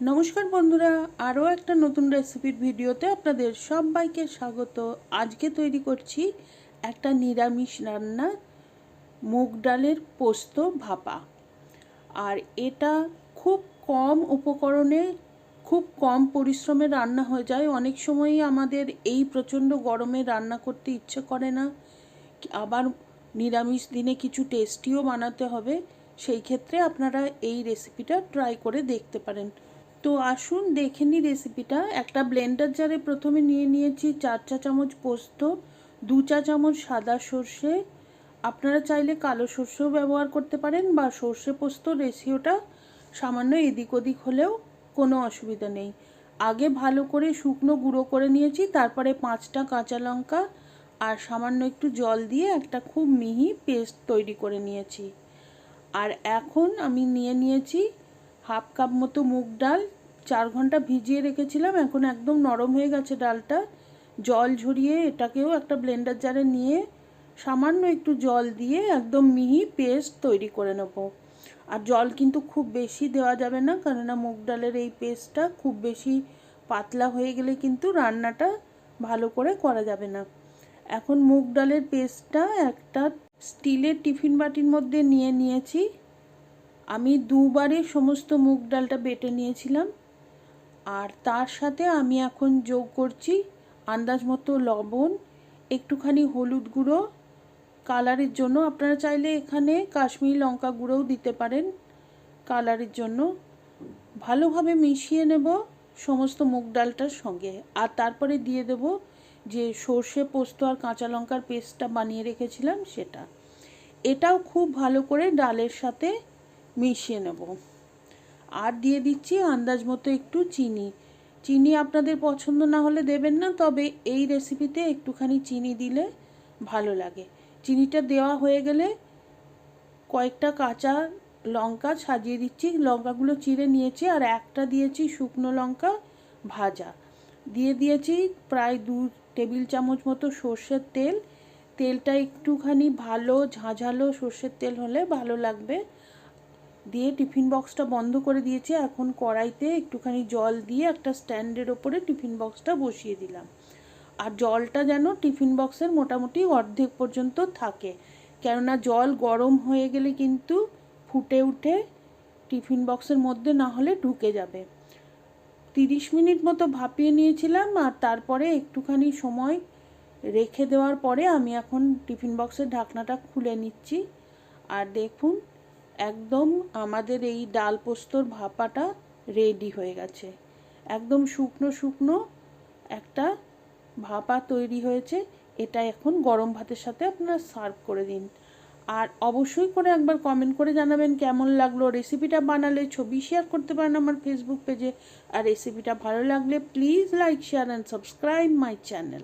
নমস্কার বন্ধুরা, আরও একটা নতুন রেসিপির ভিডিওতে আপনাদের সবাইকে স্বাগত। আজকে তৈরি করছি একটা নিরামিষ রান্না মুগ ডালের পোস্ত ভাপা। আর এটা খুব কম উপকরণে, খুব কম পরিশ্রমে রান্না হয়ে যায়। অনেক সময়ই আমাদের এই প্রচণ্ড গরমে রান্না করতে ইচ্ছে করে না। আবার নিরামিষ দিনে কিছু টেস্টিও বানাতে হবে। সেই ক্ষেত্রে আপনারা এই রেসিপিটা ট্রাই করে দেখতে পারেন। তো আসুন দেখে নিই রেসিপিটা একটা ব্লেন্ডার জারে প্রথমে নিয়ে নিয়েছি চার চা চামচ পোস্ত, দু চা চামচ সাদা সর্ষে। আপনারা চাইলে কালো সর্ষেও ব্যবহার করতে পারেন বা সর্ষে পোস্ত রেশিওটা সামান্য এদিক ওদিক হলেও কোনো অসুবিধা নেই। আগে ভালো করে শুকনো গুঁড়ো করে নিয়েছি, তারপরে পাঁচটা কাঁচা লঙ্কা আর সামান্য একটু জল দিয়ে একটা খুব মিহি পেস্ট তৈরি করে নিয়েছি। আর এখন আমি নিয়ে নিয়েছি হাফ কাপ মতো মুগ ডাল চার ঘণ্টা ভিজিয়ে রেখেছিলাম, এখন একদম নরম হয়ে গেছে ডালটা। জল ঝরিয়ে এটাকেও একটা ব্লেন্ডার জারে নিয়ে সামান্য একটু জল দিয়ে একদম মিহি পেস্ট তৈরি করে নেব। আর জল কিন্তু খুব বেশি দেওয়া যাবে না, কেননা মুগ ডালের এই পেস্টটা খুব বেশি পাতলা হয়ে গেলে কিন্তু রান্নাটা ভালো করে করা যাবে না। এখন মুগ ডালের পেস্টটা একটা স্টিলের টিফিন বাটির মধ্যে নিয়ে নিয়েছি। আমি দুবারে সমস্ত মুগ ডালটা বেটে নিয়েছিলাম। আর তার সাথে আমি এখন যোগ করছি আন্দাজ মতো লবণ, একটুখানি হলুদ গুঁড়ো। কালারের জন্য আপনারা চাইলে এখানে কাশ্মীরি লঙ্কা গুঁড়োও দিতে পারেন কালারের জন্য। ভালোভাবে মিশিয়ে নেব সমস্ত মুগ ডালটার সঙ্গে। আর তারপরে দিয়ে দেব যে সর্ষে পোস্ত আর কাঁচা লঙ্কার পেস্টটা বানিয়ে রেখেছিলাম সেটা। এটাও খুব ভালো করে ডালের সাথে মিশিয়ে নেব। আর দিয়ে দিচ্ছি আন্দাজ মতো একটু চিনি। চিনি আপনাদের পছন্দ না হলে দেবেন না, তবে এই রেসিপিতে একটুখানি চিনি দিলে ভালো লাগে। চিনিটা দেওয়া হয়ে গেলে কয়েকটা কাঁচা লঙ্কা সাজিয়ে দিচ্ছি। লঙ্কাগুলো চিড়ে নিয়েছি আর একটা দিয়েছি শুকনো লঙ্কা ভাজা। দিয়ে দিয়েছি প্রায় দু টেবিল চামচ মতো সর্ষের তেল। তেলটা একটুখানি ভালো ঝাঁঝালো সর্ষের তেল হলে ভালো লাগবে। দিয়ে টিফিন বক্সটা বন্ধ করে দিয়েছি এখন কড়াইতে একটুখানি জল দিয়ে একটা স্ট্যান্ডের ওপরে টিফিন বক্সটা বসিয়ে দিলাম। আর জলটা যেন টিফিন বক্সের মোটামুটি অর্ধেক পর্যন্ত থাকে। কেননা জল গরম হয়ে গেলে কিন্তু ফুটে উঠে টিফিন বক্সের মধ্যে না হলে ঢুকে যাবে। তিরিশ মিনিট মতো ভাপিয়ে নিয়েছিলাম আর তারপরে একটুখানি সময় রেখে দেওয়ার পরে আমি এখন টিফিন বক্সের ঢাকনাটা খুলে নিচ্ছি। আর দেখুন একদম আমাদের এই ডাল পোস্তর ভাপাটা রেডি হয়ে গেছে। একদম শুকনো শুকনো একটা ভাপা তৈরি হয়েছে, এটা এখন গরম ভাতের সাথে আপনারা সার্ভ করে দিন। আর অবশ্যই করে একবার কমেন্ট করে জানাবেন কেমন লাগল রেসিপিটা বানালে, ছবি শেয়ার করতে পারেন আমার ফেসবুক পেজে আর রেসিপিটা ভালো লাগলে please like share and subscribe my channel